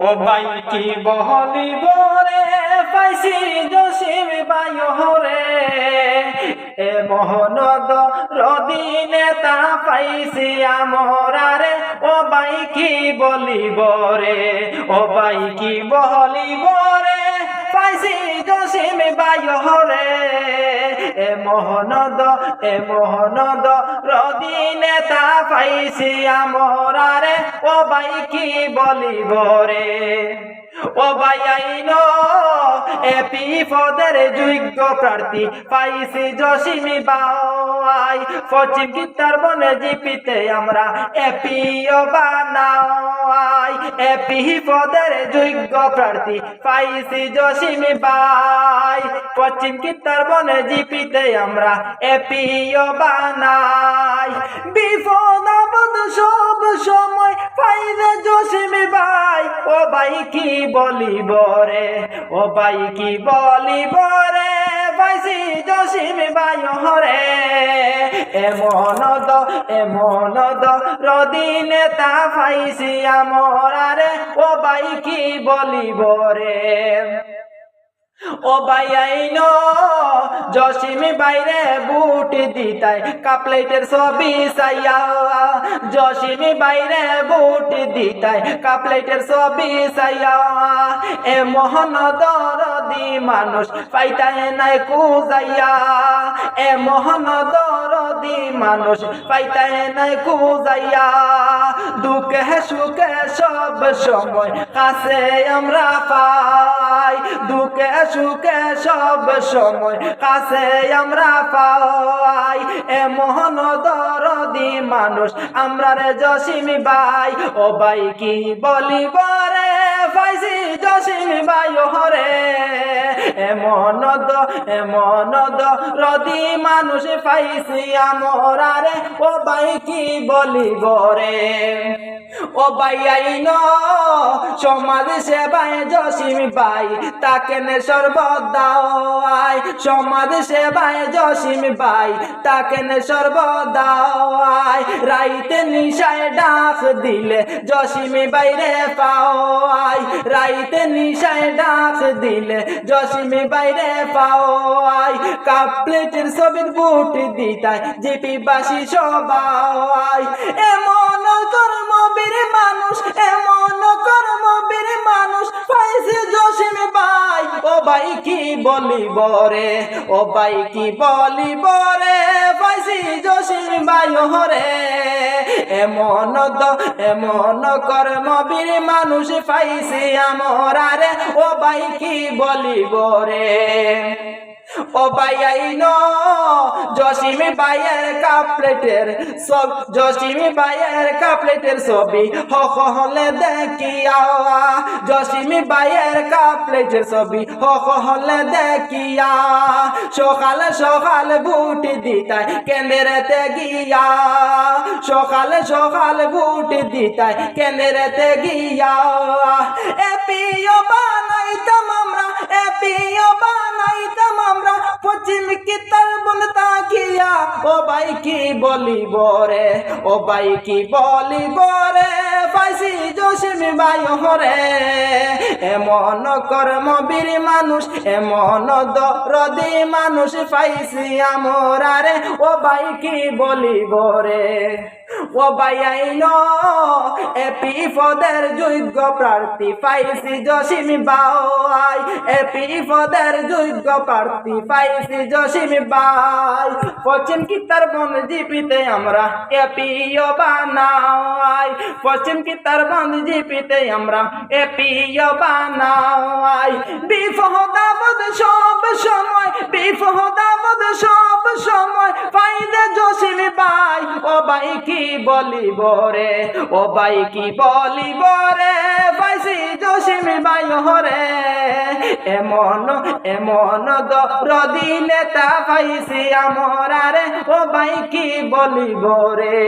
ও বাই কি বহলিব রে পাইছি জসিম বায়ুরে। এ মোহনদ রদিনে তা পাইছি আমরারে, ও বাই কি বলিব ও বাই কি বহলিব রে পাইছি জসিম এ মোহনদ, এ মোহনদ, রদিনে তা পাইছি আমরারে। ও বাই কি বলিব রে? ও ভাই, আইন এপি পদের যোগ্য প্রার্থী পাইছি জসিমি বাই পশ্চিম গীতার বনে জিপিতে আমরা এপি ও বানাই এপি পদের যোগ্য প্রার্থী পাইছি জসিমি বাই পশ্চিম গীতার বনে জিপিতে আমরা এপি বানাই। বিপদ আপদ সব সময় পাইলে জসিমি ভাই। ও ভাই কি বলিব রে? ও ভাই কি বলিব রে? পাইছি জসিম বায়ু হরে এমন দ এমন দ রদিনে তা পাইছি আমরারে। ও কি বলিব রে? ও বাইন জসিমি বাইরে বুট দিতাই কাপলেটের ছবি সাইয়া জসিমি বাইরে বুট দিতাই কাপলেটের ছবি সাইয়া এ মোহন দরদি মানুষ পাইতাই নাই কুজাইয়া। এ মোহন দরদি মানুষ পাইতাই নাই কুজাইয়া। দুঃখে সুখে সব সময় কাছে আমরা পাই, দুঃখে সুখে সব সময় কাছে আমরা পাই। এ মোহন দরদি মানুষ, আমরা রে জসিমি ভাই। ও ভাই, কি বলি বরে ফাইসি জসিমি ভাই হরে এমন এমন রদি মানুষ পাইছি আমরা রে ও ভাই কি বলিব রে? ও ভাই আইন, সমাজ সেবায় জসিম ভাই, তাকে নে সর্বদাই সমাজ সেবায় জসিম ভাই, তাকে নে সর্বদাই রাইতে নিশায় ডাক দিলে জসিম বাইরে পাওয়াই। রাইতে নিশায় ডাক দিলে জসিম বাইরে পাওয়াই। কাপ প্লেটের ছবির বুট দিতাই জিপি বাসি সবাই। এমন কর্মবীর মানুষ, এমন কর্মবীর মানুষ, পাইছে জসিম ভাই। ও ভাই কি বলিব রে? ও ভাই কি বলিব রে? পাইছি জসিম ভাই হরে এমন তো এমন কর্মবীর মানুষ পাইছি আমরা রে। ও ভাই, কি বলিব রে? ও বাইন জসিমি বাইয়ের কাপলেটের সব জসিমি বাইয়ের কাপলেটের ছবি, হ হলে দেখিয়া জসিমি বাইয়ের কাপলেটের ছবি, হ হলে দেখিয়া সকালে সকালে বুটি দিতাই কেন্দ্রেতে গিয়া। সকালে সকালে বুটি দিতাই কেন্দ্রেতে গিয়া। এপিও বানাইতাম আমরা কি বলিব রে? ও ভাই, কি বলিব রে? পাইছি জসিমি ভাই হরে এমন কর্মবীর মানুষ, এমন দরদি মানুষ পাইছি আমরা ও ভাই, কি বলিব রে? ও ভাই আইন এপি পদের যোগ্য প্রার্থী পাইছি জসিমি বাই এপি পদের যোগ্য প্রার্থী পাইছি জসিমি বাই পশ্চিম কিতার বন জিপিতে আমরা এপিও বানাই পশ্চিম কিতার বন জিপিতে আমরা এপিও বানাই বিপদাবদ সব সময় বিপদাবদ সব সময়। পাইদে জসিমি বাই ও বাই কি বলিব রে ও বাই কি বলিব রে পাইছি জসিম বাই হরে। এমন এমন দরদি নেতা পাইছি আমরা রে ও বাই কি বলিব রে